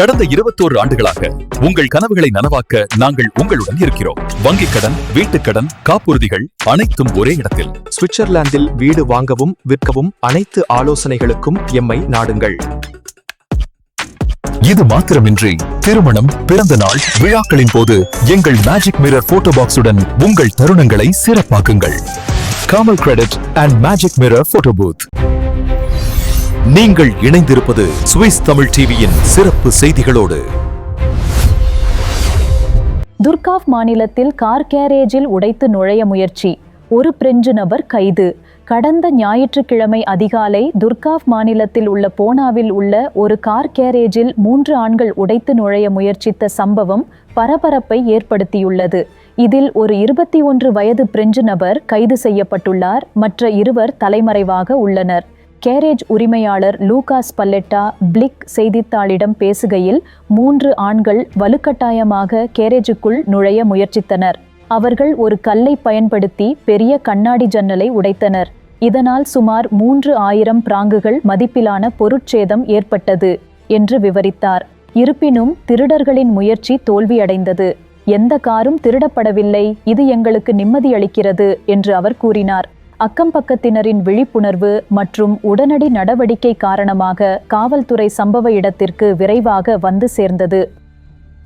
கடந்த இருபத்தோரு ஆண்டுகளாக உங்கள் கனவுகளை நனவாக்க நாங்கள் உங்களுடன் இருக்கிறோம். வங்கிக் கடன் வீட்டுக் கடன் காப்புறுதிகள் அனைத்தும் ஒரே இடத்தில். சுவிட்சர்லாந்தில் வீடு வாங்கவும் விற்கவும் அனைத்து ஆலோசனைகளுக்கும் எம்மை நாடுங்கள். இது மாத்திரமின்றி திருமணம் பிறந்த நாள் விழாக்களின் போது எங்கள் மேஜிக் மிரர் போட்டோ பாக்ஸுடன் உங்கள் தருணங்களை சிறப்பாக்குங்கள். Kamal credit and magic mirror photo booth நீங்கள் இணைந்திருப்பது சுவிஸ் தமிழ் டிவியின் சிறப்பு செய்திகளோடு. துர்காவ் மாநிலத்தில் கார் கேரேஜில் உடைத்து நுழைய முயற்சி. ஒரு பிரெஞ்சு நபர் கைது. கடந்த ஞாயிற்றுக்கிழமை அதிகாலை துர்காவ் மாநிலத்தில் உள்ள போனாவில் உள்ள ஒரு கார் கேரேஜில் மூன்று ஆண்கள் உடைத்து நுழைய முயற்சித்த சம்பவம் பரபரப்பை ஏற்படுத்தியுள்ளது. இதில் ஒரு இருபத்தி ஒன்று வயது பிரெஞ்சு நபர் கைது செய்யப்பட்டுள்ளார். மற்ற இருவர் தலைமறைவாக உள்ளனர். கேரேஜ் உரிமையாளர் லூகாஸ் பல்லெட்டா பிளிக் செய்தித்தாளிடம் பேசுகையில் மூன்று ஆண்கள் வலுக்கட்டாயமாக கேரேஜுக்குள் நுழைய முயற்சித்தனர். அவர்கள் ஒரு கல்லை பயன்படுத்தி பெரிய கண்ணாடி ஜன்னலை உடைத்தனர். இதனால் சுமார் மூன்று ஆயிரம் பிராங்குகள் மதிப்பிலான பொருட்சேதம் ஏற்பட்டது என்று விவரித்தார். இருப்பினும் திருடர்களின் முயற்சி தோல்வியடைந்தது. எந்த காரும் திருடப்படவில்லை இது எங்களுக்கு நிம்மதியளிக்கிறது என்று அவர் கூறினார். அக்கம் பக்கத்தினரின் விழிப்புணர்வு மற்றும் உடனடி நடவடிக்கை காரணமாக காவல்துறை சம்பவ இடத்திற்கு விரைவாக வந்து சேர்ந்தது.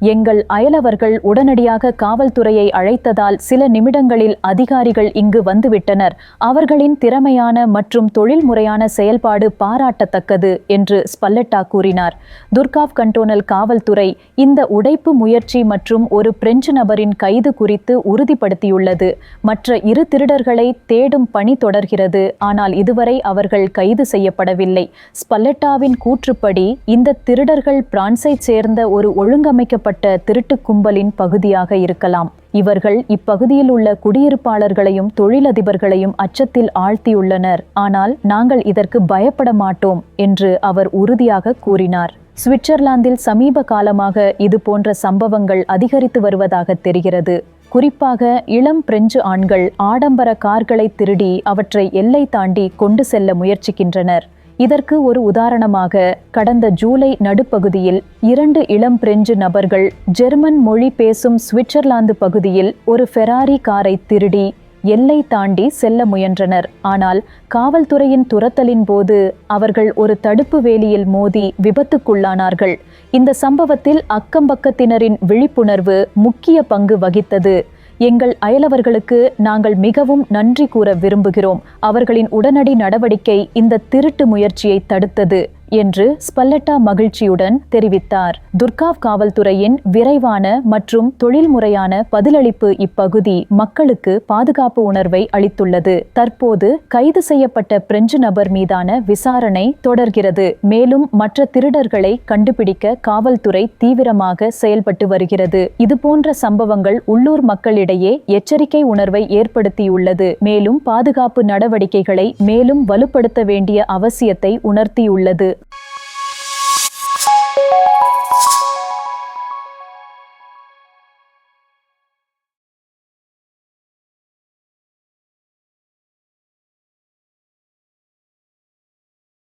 எங்கள் அயலவர்கள் உடனடியாக காவல்துறையை அழைத்ததால் சில நிமிடங்களில் அதிகாரிகள் இங்கு வந்துவிட்டனர். அவர்களின் திறமையான மற்றும் தொழில்முறையான செயல்பாடு பாராட்டத்தக்கது என்று ஸ்பல்லட்டா கூறினார். துர்காவ் கண்டோனல் காவல்துறை இந்த உடைப்பு முயற்சி மற்றும் ஒரு பிரெஞ்சு நபரின் கைது குறித்து உறுதிப்படுத்தியுள்ளது. மற்ற இரு திருடர்களை தேடும் பணி தொடர்கிறது. ஆனால் இதுவரை அவர்கள் கைது செய்யப்படவில்லை. ஸ்பல்லட்டாவின் கூற்றுப்படி இந்த திருடர்கள் பிரான்சைச் சேர்ந்த ஒரு ஒழுங்கமைக்கப்பட்ட திருட்டு கும்பலின் பகுதியாக இருக்கலாம். இவர்கள் இப்பகுதியில் உள்ள குடியிருப்பாளர்களையும் தொழிலதிபர்களையும் அச்சத்தில் ஆழ்த்தியுள்ளனர். ஆனால் நாங்கள் இதற்கு பயப்பட மாட்டோம் என்று அவர் உறுதியாக கூறினார். சுவிட்சர்லாந்தில் சமீப காலமாக இது போன்ற சம்பவங்கள் அதிகரித்து வருவதாக தெரிகிறது. குறிப்பாக இளம் பிரெஞ்சு ஆண்கள் ஆடம்பர கார்களை திருடி அவற்றை எல்லை தாண்டி கொண்டு செல்ல முயற்சிக்கின்றனர். இதற்கு ஒரு உதாரணமாக கடந்த ஜூலை நடுப்பகுதியில் இரண்டு இளம் பிரெஞ்சு நபர்கள் ஜெர்மன் மொழி பேசும் சுவிட்சர்லாந்து பகுதியில் ஒரு ஃபெராரி காரை திருடி எல்லை தாண்டி செல்ல முயன்றனர். ஆனால் காவல்துறையின் துரத்தலின் போது அவர்கள் ஒரு தடுப்பு வேலியில் மோதி விபத்துக்குள்ளானார்கள். இந்த சம்பவத்தில் அக்கம்பக்கத்தினரின் விழிப்புணர்வு முக்கிய பங்கு வகித்தது. எங்கள் அயலவர்களுக்கு நாங்கள் மிகவும் நன்றி கூற விரும்புகிறோம். அவர்களின் உடனடி நடவடிக்கை இந்த திருட்டு முயற்சியை தடுத்தது. என்று ஸ்பல்லட்டா மகிழ்ச்சியுடன் தெரிவித்தார். துர்காவ் காவல்துறையின் விரைவான மற்றும் தொழில்முறையான பதிலளிப்பு இப்பகுதி மக்களுக்கு பாதுகாப்பு உணர்வை அளித்துள்ளது. தற்போது கைது செய்யப்பட்ட பிரெஞ்சு நபர் மீதான விசாரணை தொடர்கிறது. மேலும் மற்ற திருடர்களை கண்டுபிடிக்க காவல்துறை தீவிரமாக செயல்பட்டு வருகிறது. இதுபோன்ற சம்பவங்கள் உள்ளூர் மக்களிடையே எச்சரிக்கை உணர்வை ஏற்படுத்தியுள்ளது. மேலும் பாதுகாப்பு நடவடிக்கைகளை மேலும் வலுப்படுத்த வேண்டிய அவசியத்தை உணர்த்தியுள்ளது.